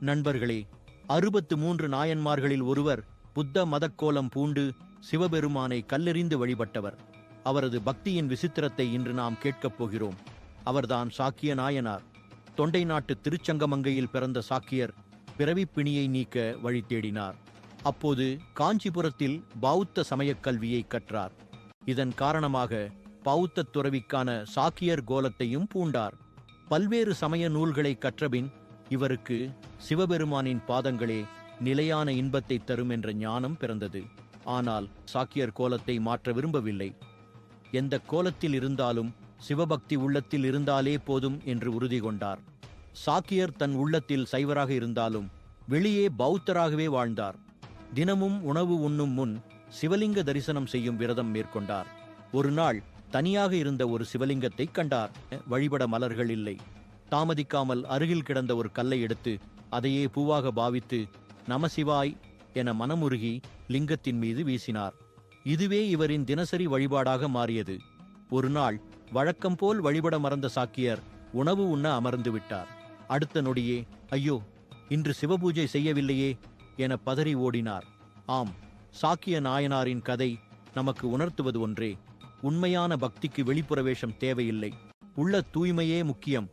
நண்பர்களே அறுபத்து மூன்று நாயன்மார்களில் ஒருவர் புத்த மதக்கோலம் பூண்டு சிவபெருமானை கல்லெறிந்து வழிபட்டவர். அவரது பக்தியின் விசித்திரத்தை இன்று நாம் கேட்கப் போகிறோம். அவர்தான் சாக்கிய நாயனார். தொண்டை நாட்டு திருச்சங்கமங்கையில் பிறந்த சாக்கியர் பிறவிப்பிணியை நீக்க வழி தேடினார். அப்போது காஞ்சிபுரத்தில் பௌத்த சமயக் கல்வியை கற்றார். இதன் காரணமாக பௌத்த துறவிக்கான சாக்கியர் கோலத்தையும் பூண்டார். பல்வேறு சமய நூல்களை கற்றபின் இவருக்கு சிவபெருமானின் பாதங்களே நிலையான இன்பத்தை தரும் என்ற ஞானம் பிறந்தது. ஆனால் சாக்கியர் கோலத்தை மாற்ற விரும்பவில்லை. எந்த கோலத்தில் இருந்தாலும் சிவபக்தி உள்ளத்தில் இருந்தாலே போதும் என்று உறுதி கொண்டார். சாக்கியர் தன் உள்ளத்தில் சைவராக இருந்தாலும் வெளியே பௌத்தராகவே வாழ்ந்தார். தினமும் உணவு உண்ணும் முன் சிவலிங்க தரிசனம் செய்யும் விரதம் மேற்கொண்டார். ஒரு நாள் தனியாக இருந்த ஒரு சிவலிங்கத்தை கண்டார். வழிபட மலர்கள் இல்லை. தாமதிக்காமல் அருகில் கிடந்த ஒரு கல்லை எடுத்து அதையே பூவாக பாவித்து நமசிவாய் என மனமுருகி லிங்கத்தின் மீது வீசினார். இதுவே இவரின் தினசரி வழிபாடாக மாறியது. ஒரு நாள் வழக்கம் போல் வழிபட மறந்த சாக்கியர் உணவு உண்ண அமர்ந்து விட்டார். அடுத்த நொடியே ஐயோ இன்று சிவபூஜை செய்யவில்லையே என பதறி ஓடினார். ஆம் சாக்கிய நாயனாரின் கதை நமக்கு உணர்த்துவது ஒன்றே. உண்மையான பக்திக்கு வெளிப்புற வேஷம் தேவையில்லை. உள்ள தூய்மையே முக்கியம்.